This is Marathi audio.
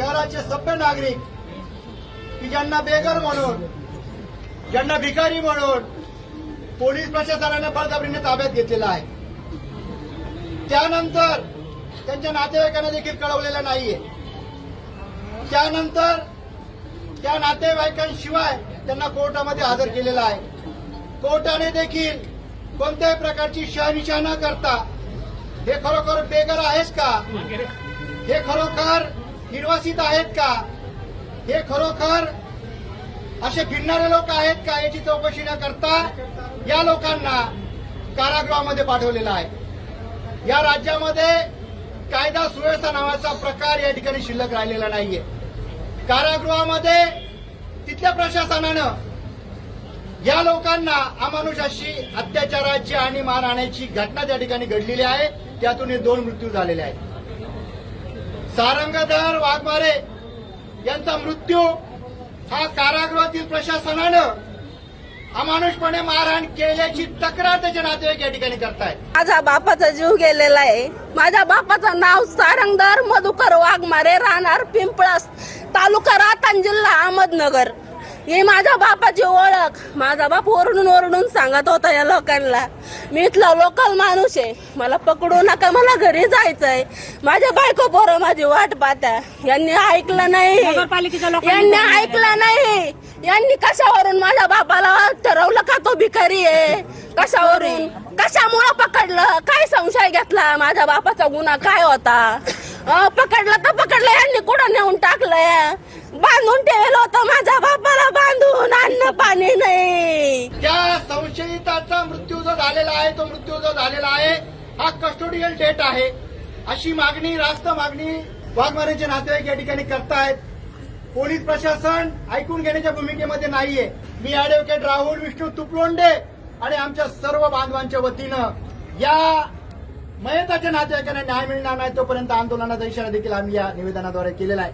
शहराचे सभ्य नागरिक की ज्यांना बेघर म्हणून ज्यांना भिकारी म्हणून पोलीस प्रशासनाने बळजबरीने ताब्यात घेतलेला आहे. त्यानंतर त्यांच्या नातेवाईकांना देखील कळवलेलं नाहीये. त्यानंतर त्या नातेवाईकांशिवाय त्यांना कोर्टामध्ये हजर केलेला आहे. कोर्टाने देखील कोणत्याही प्रकारची शहनिशा न करता हे खरोखर बेघर आहेस का? हे खरोखर निर्वासित आहेत का? हे खरोखर असे फिरणारे लोक आहेत का याची चौकशी न करता या लोकांना कारागृहामध्ये पाठवलेलं आहे. या राज्यामध्ये कायदा सुव्यवस्था नावाचा प्रकार या ठिकाणी शिल्लक राहिलेला नाहीये. कारागृहामध्ये तिथल्या प्रशासनानं या लोकांना अमानुषाशी अत्याचाराची आणि मारहाण्याची घटना त्या ठिकाणी घडलेली आहे. त्यातून हे दोन मृत्यू झालेले आहेत. सारंगधर वाघमारे यांचा मृत्यू हा कारागृहातील प्रशासनानं अमानुषपणे मारहाण केल्याची तक्रार त्याचे नातेवाईक या ठिकाणी करतायत. माझ्या बापाचा जीव गेलेला आहे. माझ्या बापाचं नाव सारंगधर मधुकर वाघमारे राहणार पिंपळस तालुका रातन जिल्हा अहमदनगर. ही माझ्या बापाची ओळख. माझा बाप ओरडून ओरडून सांगत होता या लोकांना. मी इथला लोकल माणूस आहे. मला पकडू नका मला घरी जायचंय. माझ्या बायको पोरं माझी वाट पाहत्या यांनी ऐकलं नाही. यांनी ऐकलं नाही. यांनी कशावरून माझ्या बापाला ठरवलं का तो भिकारी आहे? कशावरून? कशामुळं पकडलं? काय संशय घेतला? माझ्या बापाचा गुन्हा काय होता? पकडलं तर पकडलं यांनी कुठं नेऊन टाकलंय? बांधून ठेवलं होतं माझ्या बापाला बांधून अन्न पाणी नाही. त्या संशयिताचा मृत्यू जो झालेला आहे तो मृत्यू जो झालेला आहे हा कस्टोडियल डेट आहे. अशी मागणी रास्त मागणी वाघमारेचे नातेवाईक या ठिकाणी करतायत. पोलीस प्रशासन ऐकून घेण्याच्या भूमिकेमध्ये नाहीये. मी ऍडव्होकेट राहुल विष्णू तुपलोंडे आणि आमच्या सर्व बांधवांच्या वतीनं या मयताच्या नातेवाईकांना न्याय मिळणार नाही तोपर्यंत आंदोलनाचा इशारा देखील आम्ही या निवेदनाद्वारे केलेला आहे.